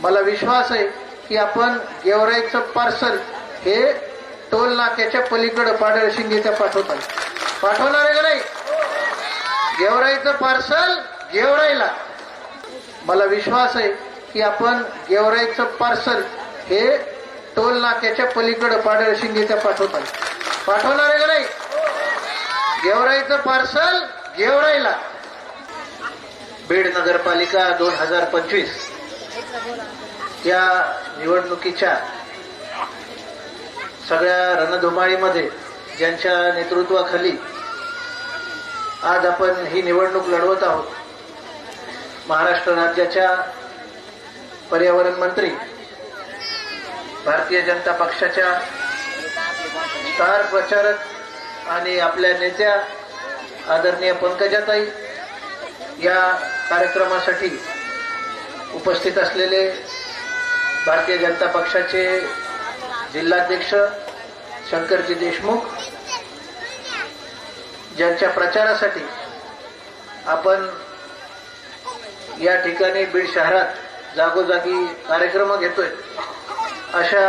मला विश्वास आहे की आपण गेवराईचं पार्सल हे टोल नाक्याच्या पलीकडं पाडळ शिंगेच्या पाठवत पाठवणार आहे का नाही? गेवराईचं पार्सल गेवराईला. मला विश्वास आहे की आपण गेवराईचं पार्सल हे टोल नाक्याच्या पलीकडं पाडळ शिंगेच्या पाठवत पाठवणार आहे का नाही? गेवराईचं पार्सल गेवराईला. बीड नगरपालिका दोन हजार पंचवीस. या निवडणुकीच्या सगळ्या रणधुमाळीमध्ये ज्यांच्या नेतृत्वाखाली आज आपण ही निवडणूक लढवत आहोत महाराष्ट्र राज्याच्या पर्यावरण मंत्री भारतीय जनता पक्षाच्या स्टार प्रचारक आणि आपल्या नेत्या आदरणीय पंकजाताई या कार्यक्रमासाठी उपस्थित असलेले भारतीय जनता पक्षाचे जिल्हाध्यक्ष शंकरजी देशमुख ज्यांच्या प्रचारासाठी आपण या ठिकाणी बीड शहरात जागोजागी कार्यक्रम घेतोय. अशा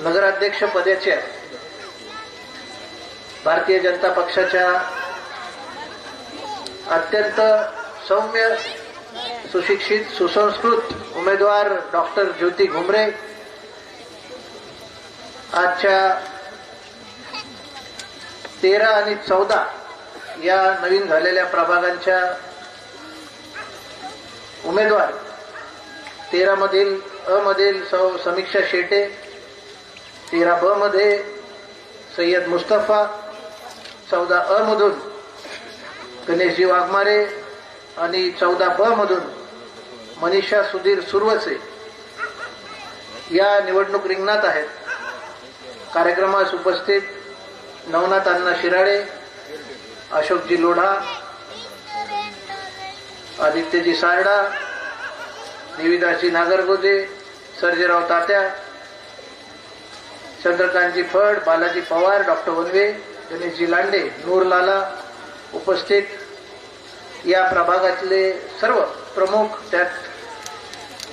नगराध्यक्ष पदाच्या भारतीय जनता पक्षाच्या अत्यंत सौम्य सुशिक्षित सुसंस्कृत उमेदवार डॉक्टर ज्योती घुमरे. आजच्या तेरा आणि चौदा या नवीन झालेल्या प्रभागांच्या उमेदवार. तेरा मधील अ मधील सौ समीक्षा शेटे तेरा ब मध्ये सय्यद मुस्तफा चौदा अ मधून गणेशजी वाघमारे आणि चौदा ब मधून मनीषा सुधीर सुरवसे या निवडणूक रिंगणात आहेत. कार्यक्रमास उपस्थित नवनाथ अण्णा शिराळे अशोकजी लोढा आदित्यजी सारडा देवीदासजी नागरगोजे सर्जेराव तात्या चंद्रकांतजी फड बालाजी पवार डॉक्टर वनवे गणेशजी लांडे नूर लाला उपस्थित या प्रभागातले सर्व प्रमुख त्यात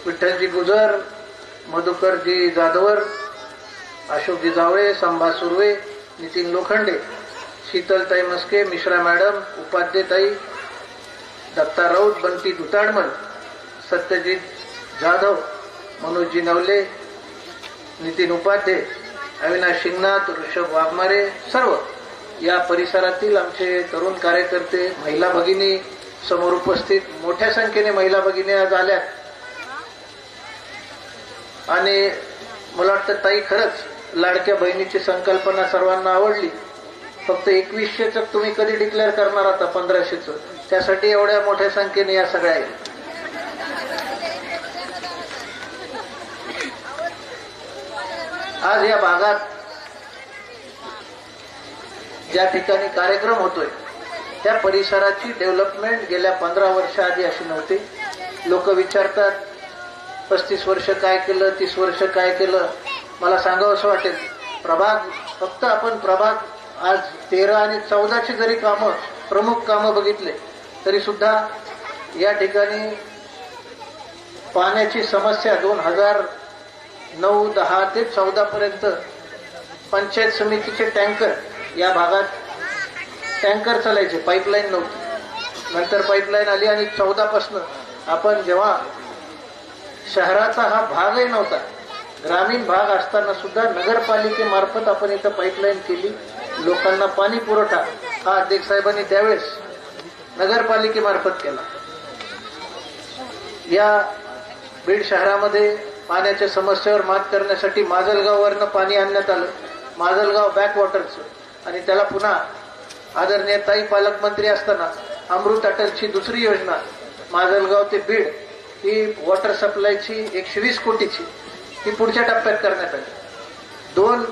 विठ्ठलजी गुजर मधुकरजी जाधवर अशोकजी जावळे संभा सुर्वे नितीन लोखंडे शीतलताई मस्के मिश्रा मॅडम उपाध्यताई दत्ता राऊत बंटी दुताडमल सत्यजित जाधव मनोजजी नवले नितीन उपाध्ये अविनाश शिंगनाथ ऋषभ वाघमारे सर्व. या परिसरातील आमचे तरुण कार्यकर्ते महिला भगिनी समोर उपस्थित मोठ्या संख्येने महिला भगिनी आज आल्या आणि मला वाटतं ताई खरंच लाडक्या बहिणीची संकल्पना सर्वांना आवडली. फक्त एकवीसशेच तुम्ही कधी डिक्लेअर करणार आता पंधराशेच? त्यासाठी एवढ्या मोठ्या संख्येने या सगळ्या आहेत. आज या भागात ज्या ठिकाणी कार्यक्रम होतोय त्या परिसराची डेव्हलपमेंट गेल्या पंधरा वर्षाआधी अशी नव्हती. लोक विचारतात पस्तीस वर्ष काय केलं तीस वर्ष काय केलं? मला सांगावं असं वाटेल. प्रभाग फक्त आपण प्रभाग आज तेरा आणि चौदाची जरी कामं प्रमुख कामं बघितले तरी सुद्धा या ठिकाणी पाण्याची समस्या दोन हजार नऊ दहा ते चौदा पर्यंत पंचायत समितीचे टँकर या भागात टँकर चालायचे पाईपलाईन नव्हती. नंतर पाईपलाईन आली आणि चौदापासनं आपण जेव्हा शहराचा हा भागही नव्हता. ग्रामीण भाग असताना सुद्धा नगरपालिकेमार्फत आपण इथं पाईपलाईन केली. लोकांना पाणी पुरवठा हा अध्यक्ष साहेबांनी त्यावेळेस नगरपालिकेमार्फत केला. या बीड शहरामध्ये पाण्याच्या समस्येवर मात करण्यासाठी माजलगाववरनं पाणी आणण्यात आलं. माजलगाव बॅकवॉटरचं आणि त्याला पुन्हा आदरणीय ताई पालकमंत्री असताना अमृत अटलची दुसरी योजना माजलगाव ते बीड ही वॉटर सप्लायची एकशे वीस कोटीची ही पुढच्या टप्प्यात करण्यात आली. दोन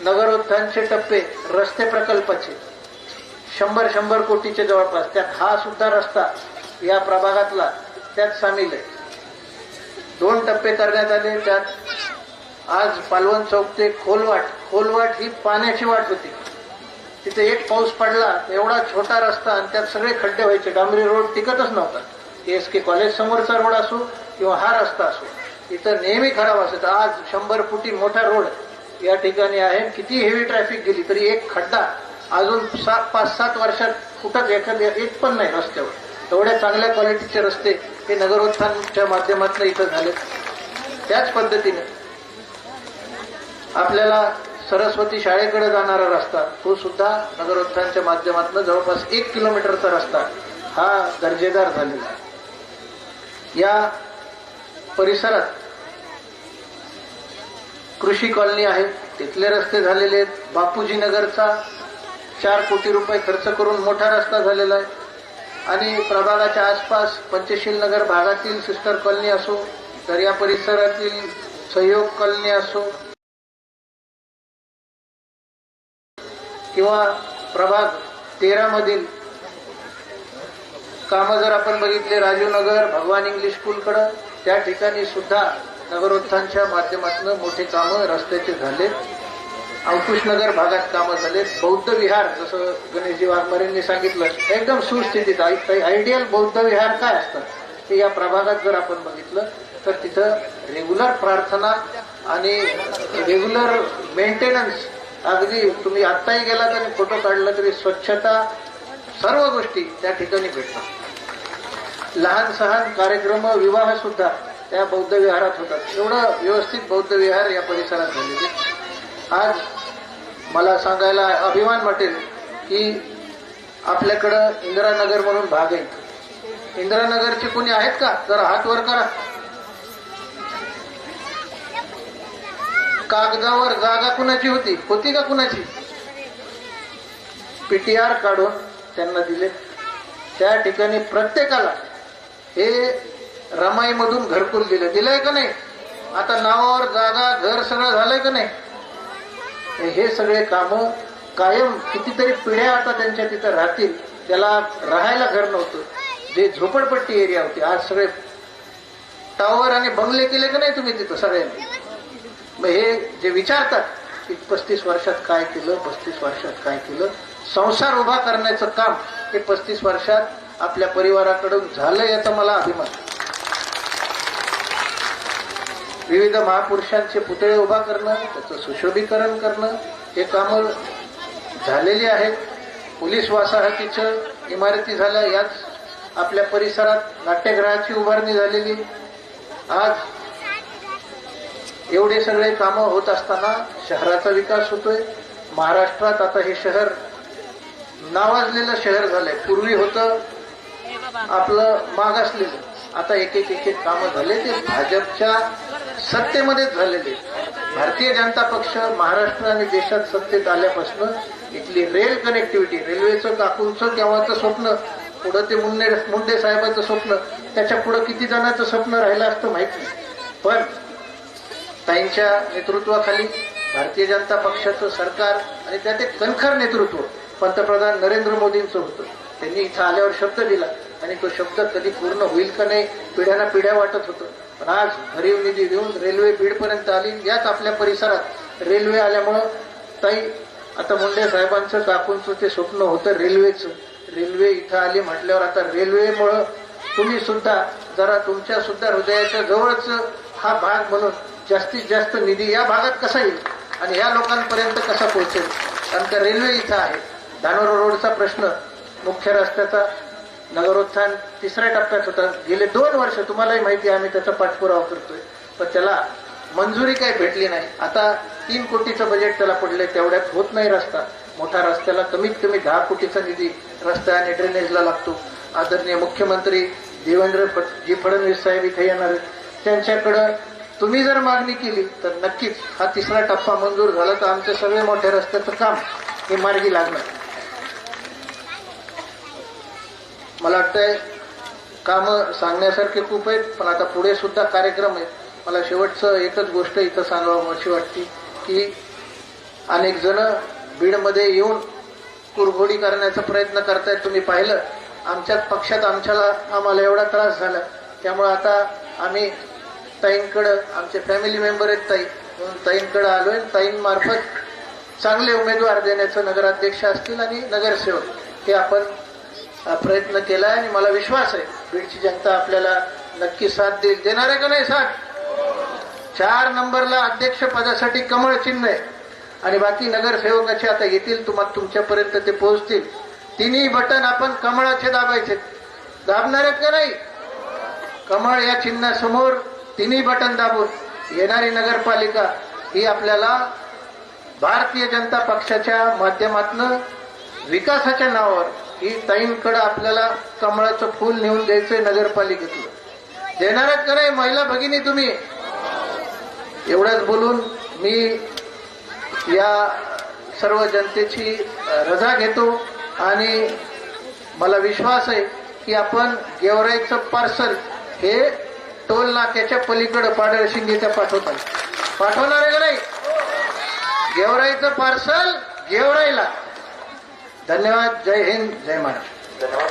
नगरोत्थानचे टप्पे रस्ते प्रकल्पाचे शंभर शंभर कोटीचे जवळपास त्यात हा सुद्धा रस्ता या प्रभागातला त्यात सामील आहे. दोन टप्पे करण्यात आले त्यात आज पालवण चौक ते खोलवाट खोलवाट ही पाण्याची वाट होती. तिथे एक पाऊस पडला एवढा छोटा रस्ता आणि त्यात सगळे खड्डे व्हायचे डांबरी रोड टिकतच नव्हता. एस के कॉलेज समोरचा रोड असो किंवा हा रस्ता असो इथं नेहमी खराब असत. आज शंभर फुटी मोठा रोड या ठिकाणी आहे. किती हेवी ट्रॅफिक गेली तरी एक खड्डा अजून सात पाच सात वर्षात कुठंच एखाद्या एक पण नाही रस्त्यावर. एवढ्या चांगल्या क्वालिटीचे रस्ते हे नगरोत्थानच्या माध्यमातून इथं झाले. त्याच पद्धतीने आपल्याला सरस्वती शाळेकडे जाणारा रस्ता तो सुद्धा नगरोत्थानच्या माध्यमातून जवळपास एक किलोमीटरचा रस्ता हा दर्जेदार झालेला आहे. या परिसरात कृषी कॉलनी आहे. तिथले रस्ते झालेले आहेत. बापूजी नगरचा चार कोटी रुपये खर्च करून मोठा रस्ता झालेला आहे. आणि प्रभागाच्या आसपास पंचशील नगर भागातील सिस्टर कॉलनी असो तर या परिसरातील सहयोग कॉलनी असो किंवा प्रभाग तेरा मधील कामं जर आपण बघितले राजीव नगर भगवान इंग्लिश स्कूलकडं त्या ठिकाणी सुद्धा नगरोत्थानच्या माध्यमातून मोठे कामं रस्त्याचे झाले अंकुशनगर भागात कामं झालेत. बौद्ध विहार जसं गणेशजी वाघमारेंनी सांगितलं एकदम सुस्थितीत. आयडियल बौद्ध विहार काय असतं ते या प्रभागात जर आपण बघितलं तर तिथं रेग्युलर प्रार्थना आणि रेग्युलर मेंटेनन्स अगदी तुम्ही आत्ताही गेला तरी फोटो काढला तरी स्वच्छता सर्व गोष्टी त्या ठिकाणी भेटतात. लहान सहान कार्यक्रम विवाह सुद्धा त्या बौद्ध विहारात होतात. एवढं व्यवस्थित बौद्ध विहार या परिसरात झालेले. आज मला सांगायला अभिमान वाटेल की आपल्याकडं इंदिरानगर म्हणून भाग आहे. इंदिरानगरचे कोणी आहेत का? जरा हात वर करा. कागदावर जागा कुणाची होती? होती का कुणाची? पीटीआर काढून त्यांना दिले. त्या ठिकाणी प्रत्येकाला हे रमाईमधून घरकुल दिलं. दिलंय का नाही? आता नावावर जागा घर सगळं झालंय का नाही? हे सगळे काम कायम कितीतरी पिढ्या आता त्यांच्या तिथं राहतील. त्याला राहायला घर नव्हतं. जे झोपडपट्टी एरिया होती आज सगळे टावर आणि बंगले केले का नाही तुम्ही तिथं सगळ्यांनी? मग हे जे विचारतात की पस्तीस वर्षात काय केलं पस्तीस वर्षात काय केलं? संसार उभा करण्याचं काम हे पस्तीस वर्षात आपल्या परिवाराकडून झालं याचा मला अभिमान. विविध महापुरुषांचे पुतळे उभा करणं त्याचं सुशोभीकरण करणं हे कामं झालेली आहेत. पोलीस वासाहतीचं इमारती झाल्या याच आपल्या परिसरात नाट्यगृहाची उभारणी झालेली. आज एवढे सगळे कामं होत असताना शहराचा विकास होतोय. महाराष्ट्रात आता हे शहर नावाजलेलं शहर झालंय. पूर्वी होतं आपलं मागासलेलं आता एक एक एक एक कामं झाले ते भाजपच्या सत्तेमध्येच झालेले. भारतीय जनता पक्ष महाराष्ट्र आणि देशात सत्तेत आल्यापासून इथली रेल कनेक्टिव्हिटी रेल्वेचं काकूंचं केव्हाचं स्वप्न पुढं ते मुंडे मुंडे साहेबांचं स्वप्न त्याच्या पुढं किती जणांचं स्वप्न राहिलं असतं माहीत नाही. पण ताईंच्या नेतृत्वाखाली भारतीय जनता पक्षाचं सरकार आणि त्यात एक कणखर नेतृत्व पंतप्रधान नरेंद्र मोदींचं होतं. त्यांनी इथं आल्यावर शब्द दिला. आणि तो शब्द कधी पूर्ण होईल का नाही पिढ्याना पिढ्या वाटत होतं. पण आज भरीव निधी देऊन रेल्वे बीडपर्यंत आली याच आपल्या परिसरात रेल्वे आल्यामुळं ताई आता मुंडे साहेबांचं काकूंचं ते स्वप्न होतं रेल्वेचं. रेल्वे इथं आली म्हटल्यावर आता रेल्वेमुळं तुम्ही सुद्धा जरा तुमच्या सुद्धा हृदयाच्या जवळच हा भाग म्हणून जास्तीत जास्त निधी या भागात कसा येईल आणि या लोकांपर्यंत कसा पोहोचेल? कारण का रेल्वे इथं आहे. धानोरा रोडचा प्रश्न मुख्य रस्त्याचा नगरोत्थान तिसऱ्या टप्प्यात होता. गेले दोन वर्ष तुम्हालाही माहिती आहे आम्ही त्याचा पाठपुरावा करतोय. पण त्याला मंजुरी काही भेटली नाही. आता तीन कोटीचं बजेट त्याला पडले तेवढ्यात होत नाही रस्ता. मोठा रस्त्याला कमीत कमी दहा कोटीचा निधी रस्ता आणि ड्रेनेजला लागतो. आदरणीय मुख्यमंत्री देवेंद्र जी फडणवीस साहेब इथे येणार आहेत त्यांच्याकडं तुम्ही जर मागणी केली तर नक्कीच हा तिसरा टप्पा मंजूर झाला तर आमचे सगळे मोठ्या रस्त्याचं काम हे मार्गी लागणार. मला वाटतंय कामं सांगण्यासारखे खूप आहेत पण आता पुढे सुद्धा कार्यक्रम आहेत. मला शेवटचं एकच गोष्ट इथं सांगावं अशी वाटते की अनेक जण बीडमध्ये येऊन कुरघोडी करण्याचा प्रयत्न करतायत. तुम्ही पाहिलं आमच्याच पक्षात आमच्याला आम्हाला एवढा त्रास झाला. त्यामुळे आता आम्ही ताईंकडं आमचे फॅमिली मेंबर आहेत ताई. म्हणून ताईंकडं आलोय. ताईंमार्फत चांगले उमेदवार देण्याचं नगराध्यक्ष असतील आणि नगरसेवक हे आपण प्रयत्न केला आणि मला विश्वास आहे बीडची जनता आपल्याला नक्की साथ देईल. देणार आहे का नाही साथ? चार नंबरला अध्यक्ष पदासाठी कमळ चिन्ह आहे. आणि बाकी नगरसेवकाचे आता येतील तुम्हाला तुमच्यापर्यंत ते पोहोचतील. तिन्ही बटन आपण कमळाचे दाबायचे. दाबणार आहेत का नाही? कमळ या चिन्हासमोर तिन्ही बटन दाबून. येणारी नगरपालिका ही आपल्याला भारतीय जनता पक्षाच्या माध्यमातून विकासाच्या नावावर ही ताईंकडं आपल्याला कमळाचं फूल नेऊन द्यायचंय नगरपालिकेतून. देणार का नाही? महिला भगिनी तुम्ही. एवढंच बोलून मी या सर्व जनतेची रजा घेतो आणि मला विश्वास आहे की आपण गेवराईचं पार्सल हे टोल नाक्याच्या पलीकडं पाडळ शिंगेच्या पाठवतात पाठवणार आहे का नाही? गेवराईचं पार्सल गेवराईला. धन्यवाद जय हिंद जय महाराष्ट्र. धन्यवाद.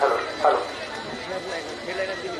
Hello hello.